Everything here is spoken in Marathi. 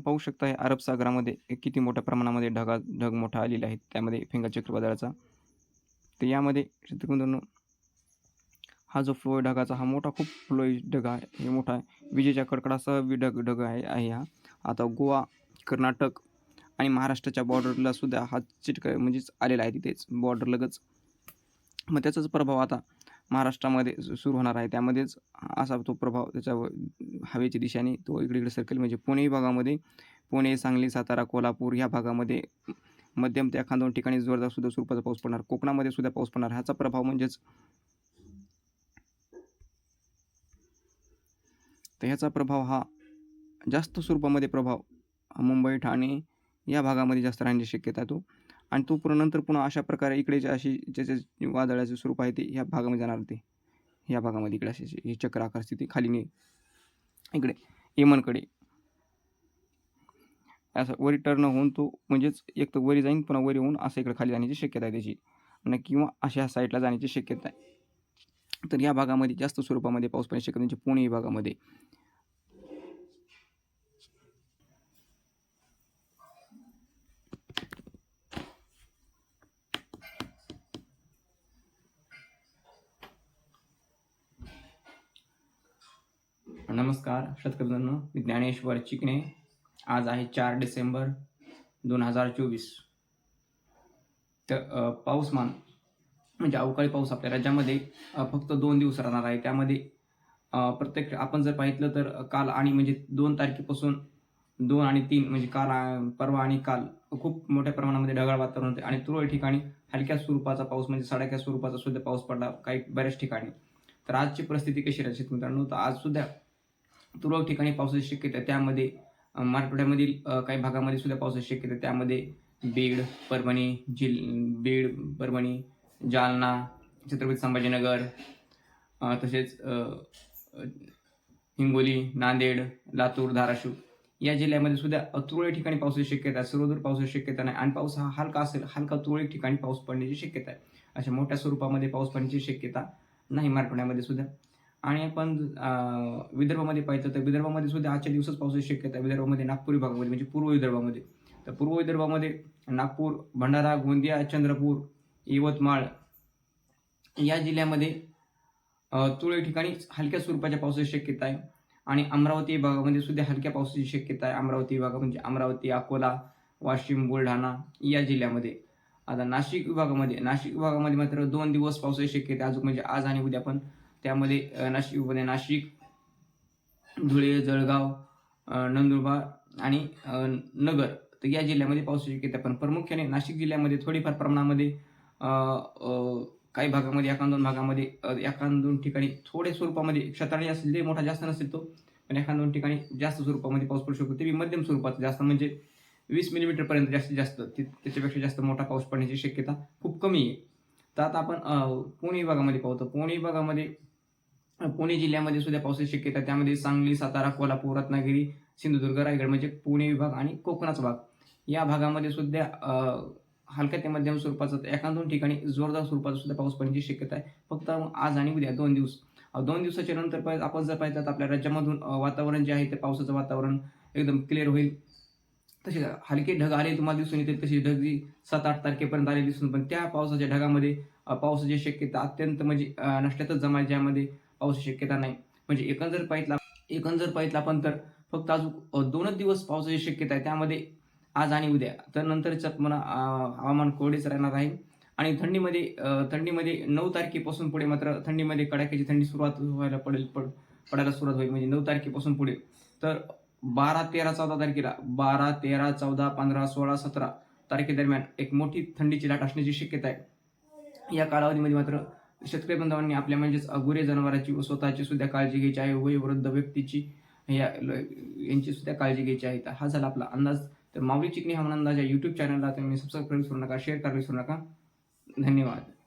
पाहू शकता हे अरब सागरामध्ये किती मोठ्या प्रमाणामध्ये ढगा ढग मोठा आलेला आहे. त्यामध्ये फिंगर चक्रवादळाचा. तर यामध्ये शेतकरी हा जो फ्लो आहे ढगाचा हा मोठा खूप फ्लो आहे ढग आहे. हे मोठा आहे. विजेच्या कडकडासह वि ढग ढग आहे आहे हा. आता गोवा कर्नाटक आणि महाराष्ट्राच्या बॉर्डरला सुद्धा हा चिटक म्हणजेच आलेला आहे तिथेच बॉर्डरलगच मग त्याचाच प्रभाव आता महाराष्ट्रामध्ये सु- सुरू होणार आहे. त्यामध्येच असा तो प्रभाव त्याच्यावर हवेच्या दिशेने तो इकडे इकडे सर्कल म्हणजे पुणे विभागामध्ये पुणे सांगली सातारा कोल्हापूर ह्या भागामध्ये मध्यम ते एखाद दोन ठिकाणी जोरदार सुद्धा स्वरूपाचा पाऊस पडणार. कोकणामध्ये सुद्धा पाऊस पडणार. ह्याचा प्रभाव म्हणजेच तर ह्याचा प्रभाव हा जास्त स्वरूपामध्ये प्रभाव मुंबई ठाणे या भागामध्ये जास्त राहण्याची शक्यता आहे तो. आणि तो पुन्हा नंतर पुन्हा अशा प्रकारे इकडे जे अशी ज्याचे वादळाचे स्वरूप आहे ते ह्या भागामध्ये जाणार ते. ह्या भागामध्ये इकडे अशी हे चक्र आकार स्थिती खाली ने इकडे यमनकडे. असं वरी टर्न होऊन तो म्हणजेच एक तर वरी जाईन पुन्हा वरी होऊन असं इकडे खाली जाण्याची शक्यता आहे त्याची. आणि किंवा अशा ह्या साईडला जाण्याची शक्यता आहे. तर या भागामध्ये जास्त स्वरूपामध्ये पाऊस पडण्याची शक्यता म्हणजे पुणे विभागामध्ये. नमस्कार शेतकरी मी ज्ञानेश्वर चिकणे आज आहे चार डिसेंबर दोन हजार चोवीस. तर पाऊसमान म्हणजे अवकाळी पाऊस आपल्या राज्यामध्ये फक्त दोन दिवस राहणार आहे. त्यामध्ये प्रत्येक आपण जर पाहितलं तर काल आणि म्हणजे दोन तारखेपासून दोन आणि तीन म्हणजे काल परवा आणि काल खूप मोठ्या प्रमाणामध्ये ढगाळ वातावरण होते. आणि तुरळक ठिकाणी हलक्या स्वरूपाचा पाऊस म्हणजे सडक्या स्वरूपाचा सुद्धा पाऊस पडला काही बऱ्याच ठिकाणी. तर आजची परिस्थिती कशी राहते मित्रांनो तर आज सुद्धा तुरळक ठिकाणी पावसाची शक्यता त्यामध्ये मराठवाड्यामधील काही भागामध्ये सुद्धा पावसाची शक्यता त्यामध्ये बीड परभणी जिल बीड परभणी जालना छत्रपती संभाजीनगर तसेच हिंगोली नांदेड लातूर धाराशिव या जिल्ह्यामध्ये सुद्धा तुरळक ठिकाणी पावसाची शक्यता आहे. सर्वदूर पावसाची शक्यता नाही आणि पाऊस हा हलका असेल हलका तुरळक ठिकाणी पाऊस पडण्याची शक्यता आहे. अशा मोठ्या स्वरूपामध्ये पाऊस पडण्याची शक्यता नाही मराठवाड्यामध्ये सुद्धा. आणि आपण विदर्भामध्ये पाहिजे तर विदर्भामध्ये सुद्धा आजच्या दिवसच पावसाची शक्यता आहे. विदर्भामध्ये नागपूर विभागामध्ये म्हणजे पूर्व विदर्भामध्ये. तर पूर्व विदर्भामध्ये नागपूर भंडारा गोंदिया चंद्रपूर यवतमाळ या जिल्ह्यामध्ये अं, तुरळक ठिकाणी हलक्या स्वरूपाच्या पावसाची शक्यता आहे. आणि अमरावती विभागामध्ये सुद्धा हलक्या पावसाची शक्यता आहे. अमरावती विभाग म्हणजे अमरावती अकोला वाशिम बुलढाणा या जिल्ह्यामध्ये. आता नाशिक विभागामध्ये नाशिक विभागामध्ये मात्र दोन दिवस पावसाची शक्यता आहे. अजून म्हणजे आज आणि उद्या पण त्यामध्ये नाशिक नाशिकमध्ये नाशिक धुळे जळगाव नंदुरबार आणि नगर. तर या जिल्ह्यामध्ये पावसाची शक्यता पण प्रामुख्याने नाशिक जिल्ह्यामध्ये थोडीफार प्रमाणामध्ये काही भागामध्ये एखाद दोन भागामध्ये एखाद दोन ठिकाणी थोड्या स्वरूपामध्ये क्षत्राणी असेल ते मोठा जास्त नसेल तो पण एखाद दोन ठिकाणी जास्त स्वरूपामध्ये पाऊस पडू शकतो. ते मध्यम स्वरूपात जास्त म्हणजे वीस मिलीमीटरपर्यंत जास्तीत जास्त त्याच्यापेक्षा जास्त मोठा पाऊस पडण्याची शक्यता खूप कमी आहे. तर आता आपण पुणे विभागामध्ये पाहतो पुणे विभागामध्ये पुणे जिल्ह्यामध्ये सुद्धा पावसाची शक्यता त्यामध्ये सांगली सातारा कोल्हापूर रत्नागिरी सिंधुदुर्ग रायगड म्हणजे पुणे विभाग आणि कोकणाचा भाग. या भागामध्ये सुद्धा हलक्या ते मध्यम स्वरूपाचा एका दोन ठिकाणी जोरदार स्वरूपाचा सुद्धा पाऊस पडण्याची शक्यता आहे. फक्त आज आणि उद्या दोन दिवस. दोन दिवसाच्या नंतर पाहिजे आपण जर पाहिलं तर आपल्या राज्यामधून वातावरण जे आहे ते पावसाचं वातावरण एकदम क्लिअर होईल. तसे हलके ढग आले तुम्हाला दिसून येतील. तशी ढग जी सात आठ तारखेपर्यंत आले दिसून पण त्या पावसाच्या ढगामध्ये पावसाची शक्यता अत्यंत म्हणजे अ, नष्ट्यातच जमाल ज्यामध्ये पावसाची शक्यता नाही. म्हणजे एकंदर पाहितला एकंदर पाहितला आपण तर फक्त अजून दोनच दिवस पावसाची शक्यता आहे. त्यामध्ये आज आणि उद्या. तर नंतरच्या मला हवामान कोरडेच राहणार आहे. आणि थंडीमध्ये थंडीमध्ये नऊ तारखेपासून पुढे मात्र थंडीमध्ये कडाक्याची थंडी सुरुवात व्हायला पडेल पड पडायला सुरुवात होईल. म्हणजे नऊ तारखेपासून पुढे. तर बारा तेरा चौदा तारखेला बारा तेरा चौदा पंधरा सोळा सतरा तारखेदरम्यान एक मोठी थंडीची लाट असण्याची शक्यता आहे. या कालावधीमध्ये मात्र शेतकरी बांधवांनी आपल्या म्हणजेच अगुरे जनावरांची व स्वतःची सुद्धा काळजी घ्यायची आहे. वयोवृद्ध व्यक्तीची या यांची सुद्धा काळजी घ्यायची आहे. तर हा झाला आपला अंदाज. तर माऊली चिकणी हवामान अंदाज या यूट्यूब चॅनलला तुम्ही सबस्क्राईब करू नका शेअर करू नका. धन्यवाद.